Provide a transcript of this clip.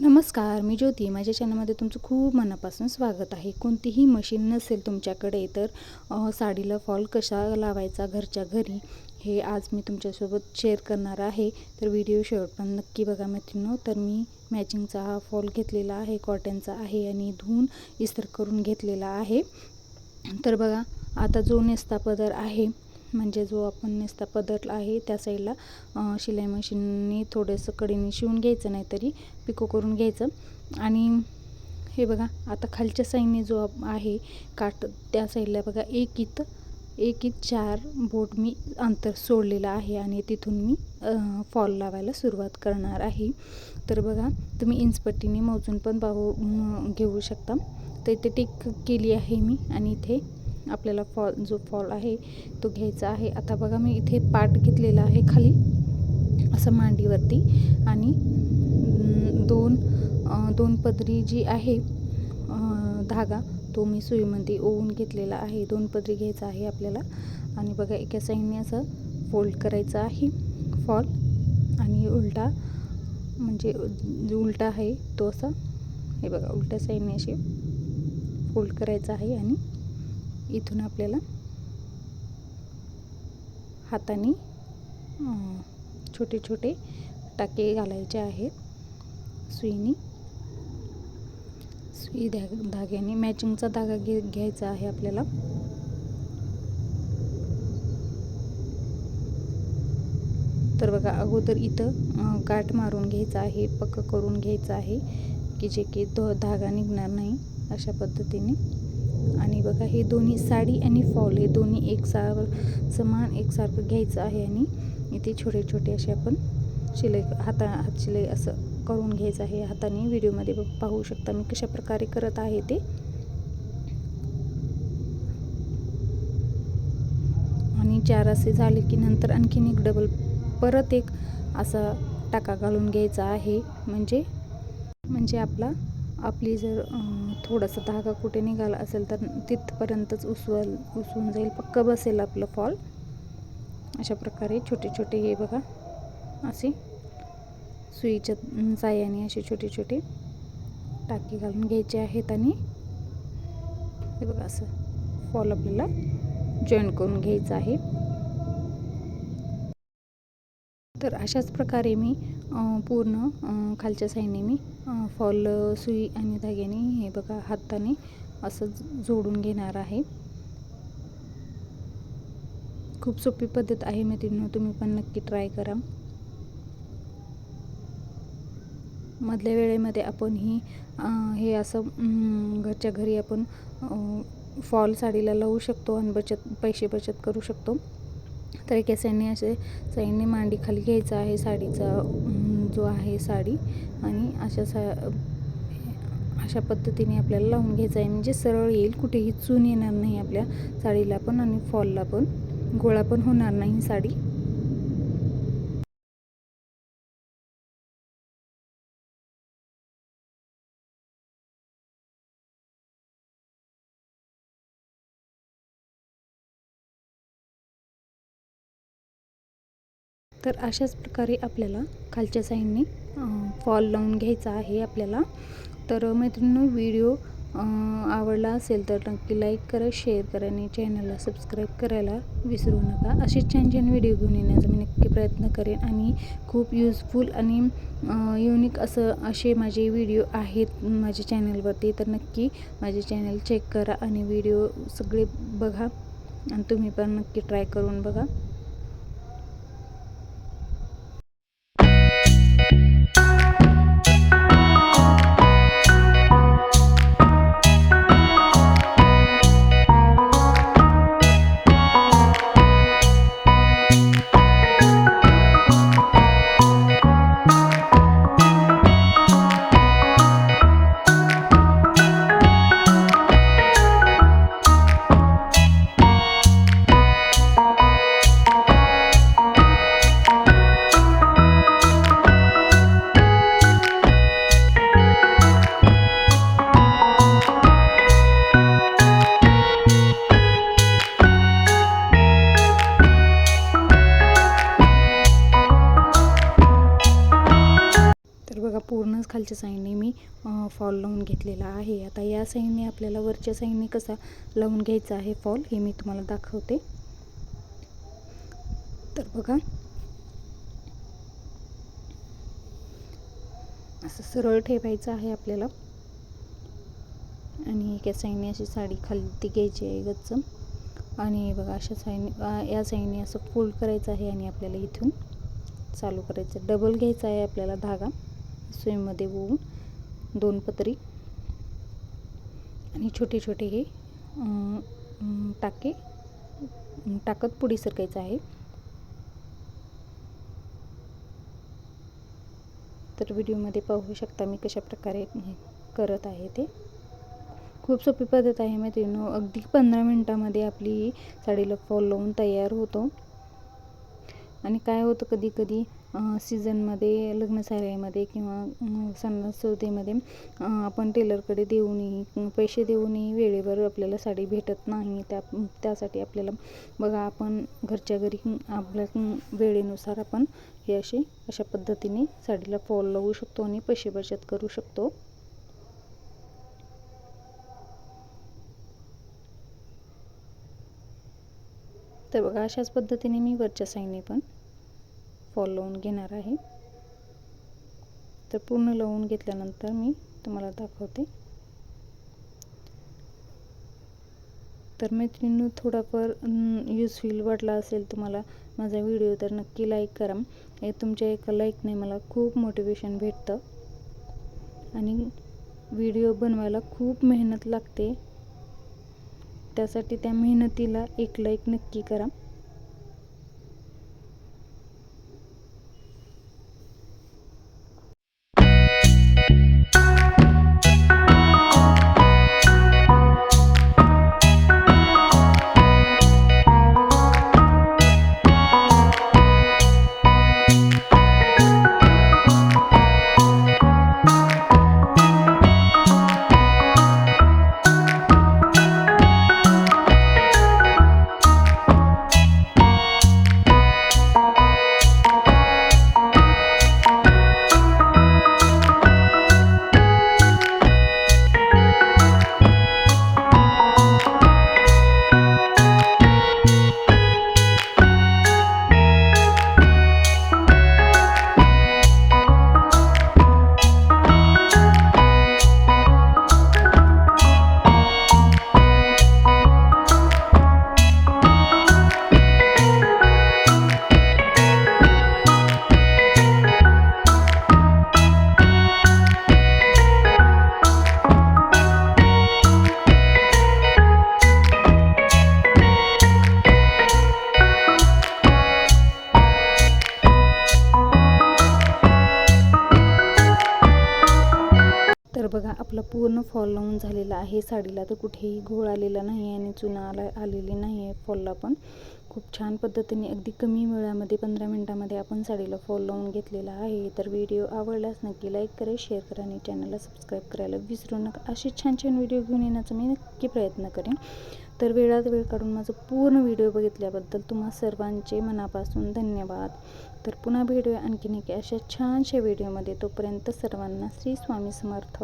नमस्कार मी ज्योती. माझ्या चॅनलमध्ये तुमचं खूप मनापासून स्वागत आहे. कोणतीही मशीन नसेल तुमच्याकडे तर साडीला फॉल कसा लावायचा घरच्या घरी हे आज मी तुमच्यासोबत शेअर करणार आहे. तर व्हिडिओ शेवट पण नक्की बघा मैत्रिणो तर मी मॅचिंगचा हा फॉल घेतलेला आहे कॉटनचा आहे आणि धुवून इस्तर करून घेतलेला आहे. तर बघा आता जो नेस्ता पदर आहे म्हणजे जो आपण नेस्ता पदर आहे त्या साईडला शिलाई मशीनने थोडंसं कडेने शिवून घ्यायचं नाहीतरी पिको करून घ्यायचं. आणि हे बघा आता खालच्या साईडने जो आहे काठ त्या साईडला बघा एक इत एक इत चार बोट मी अंतर सोडलेलं आहे आणि तिथून मी फॉल लावायला सुरुवात करणार आहे. तर बघा तुम्ही इंचपट्टीने मोजून पण पाहू घेऊ शकता. तर इथे टिक केली आहे मी आणि इथे आपल्याला फॉल जो फॉल आहे तो घ्यायचा आहे. आता बघा मी इथे पाट घेतलेला आहे खाली असं मांडीवरती. आणि दोन दोन पदरी जी आहे धागा तो मी सुईमध्ये ओवून घेतलेला आहे. दोन पदरी घ्यायचा आहे आपल्याला. आणि बघा एका साईडने असं फोल्ड करायचं आहे फॉल. आणि उलटा म्हणजे जो उलटा आहे तो असा हे बघा उलट्या साईडने असे फोल्ड करायचा आहे. आणि इथून आपल्याला हाताने छोटे छोटे टाके घालायचे आहेत. सुईने. सुई धा धाग्याने मॅचिंगचा धागा घे घ्यायचा आहे आपल्याला. तर बघा अगोदर इथं गाठ मारून घ्यायचं आहे पक्क करून घ्यायचं आहे की जे की तो धागा निघणार नाही अशा पद्धतीने. आणि बघा हे दोन्ही साडी आणि फॉल हे दोन्ही एकसार समान एकसारखं घ्यायचं आहे आणि इथे छोटे छोटे असे आपण शिलाई हाता हात शिलाई असं करून घ्यायचं आहे. हाताने व्हिडिओमध्ये बघ- पाहू शकता मी कशा प्रकारे करत आहे ते. आणि चार असे झाले की नंतर आणखीन एक डबल परत एक असा टाका घालून घ्यायचा आहे. म्हणजे म्हणजे आपला आपली जर थोडासा धागा कुठे निघाला असेल तर तिथपर्यंतच उसवल उसवून जाईल पक्क बसेल आपलं फॉल अशा प्रकारे छोटे छोटे हे बघा असे सुईच्या अं, साह्याने असे छोटे छोटे टाकी घालून घ्यायचे आहेत आणि हे बघा असं फॉल आपल्याला जॉईन करून घ्यायचं आहे. तर अशाच प्रकारे मी पूर्ण खालच्या साईडने मी फॉल सुई आणि धाग्याने हे बघा हाताने असं जोडून घेणार आहे. खूप सोपी पद्धत आहे मैत्रिणी तुम्ही पण नक्की ट्राय करा. मधल्या वेळेमध्ये आपण ही हे असं घरच्या घरी आपण फॉल साडीला लावू शकतो आणि बचत पैसे बचत करू शकतो. तर एका साईडने असे साईडने मांडी खाली घ्यायचा आहे साडीचा जो आहे साडी आणि अशा सा अशा पद्धतीने आपल्याला लावून घ्यायचं आहे. म्हणजे सरळ येईल कुठेही चून येणार नाही आपल्या साडीला पण आणि फॉलला पण. गोळा पण होणार नाही साडी. तर अशाच प्रकारे आपल्याला खालच्या साईडने फॉल लावून घ्यायचा आहे आपल्याला. तर मैत्रिणी व्हिडिओ आवडला असेल तर नक्की लाईक करा शेअर करा आणि चॅनलला सबस्क्राईब करायला विसरू नका. असेच छान छान व्हिडिओ घेऊन येण्याचा मी नक्की प्रयत्न करेन आणि खूप युजफुल आणि युनिक असं असे माझे व्हिडिओ आहेत माझ्या चॅनलवरती. तर नक्की माझे चॅनल चेक करा आणि व्हिडिओ सगळे बघा आणि तुम्ही पण नक्की ट्राय करून बघा. साईडने मी फॉल लावून घेतलेला आहे. आता या साईडने आपल्याला वरच्या साईडने कसा लावून घ्यायचा आहे फॉल हे मी तुम्हाला दाखवते. तर बघा. असं सरळ ठेवायचं आहे आपल्याला. आणि एका साईडने अशी साडी खालती घ्यायची आहे गच्च आणि बघा अशा साईडने या साईडने असं फोल्ड करायचं आहे आणि आपल्याला इथून चालू करायचं डबल घ्यायचा आहे आपल्याला धागा. सुईमध्ये ओवून दोन पत्री आणि छोटे छोटे हे टाके टाकत पुढे सरकायचं आहे. तर व्हिडिओमध्ये पाहू शकता मी कशा प्रकारे हे करत आहे ते. खूप सोपी पद्धत आहे मैत्रिणी अगदी पंधरा मिनटामध्ये आपली साडीला फॉल लावून तयार होतो. आणि काय होतं कधी कधी सीझनमध्ये लग्नसाऱ्यामध्ये किंवा सणासुदीमध्ये आपण टेलरकडे देऊनही पैसे देऊनही वेळेवर आपल्याला साडी भेटत नाही. त्या त्यासाठी आपल्याला बघा आपण घरच्या घरी आपल्या वेळेनुसार आपण हे असे अशा पद्धतीने साडीला फॉल लावू शकतो आणि पैसे बचत करू शकतो. तर बघा अशाच पद्धतीने मी वरच्या साईडने पण फॉल लावून घेणार आहे. तर पूर्ण लावून घेतल्यानंतर मी तुम्हाला दाखवते. तर मैत्रिणी थोडाफार युजफुल वाटला असेल तुम्हाला माझा व्हिडिओ तर नक्की लाईक करा. हे तुमच्या एका लाईकने मला खूप मोटिवेशन भेटतं. आणि व्हिडिओ बनवायला खूप मेहनत लागते. त्यासाठी त्या मेहनतीला एक लाईक नक्की करा. बघा आपला पूर्ण फॉल लावून झालेला आहे. साडीला तर कुठेही घोळ आलेला नाही आणि चुना आला आलेली नाही आहे फॉलला पण. खूप छान पद्धतीने अगदी कमी वेळामध्ये पंधरा मिनटामध्ये आपण साडीला फॉल लावून घेतलेला आहे. तर व्हिडिओ आवडल्यास नक्की लाईक करा शेअर करा आणि चॅनलला सबस्क्राईब करायला विसरू नका. असे छान छान व्हिडिओ घेऊन येण्याचा मी नक्की प्रयत्न करेन. तर वेळात वेळ काढून माझं पूर्ण व्हिडिओ बघितल्याबद्दल तुम्हा सर्वांचे मनापासून धन्यवाद. तर पुन्हा भेटूया आणखीन एक अशा छानशा व्हिडिओमध्ये. तोपर्यंत सर्वांना श्री स्वामी समर्थ.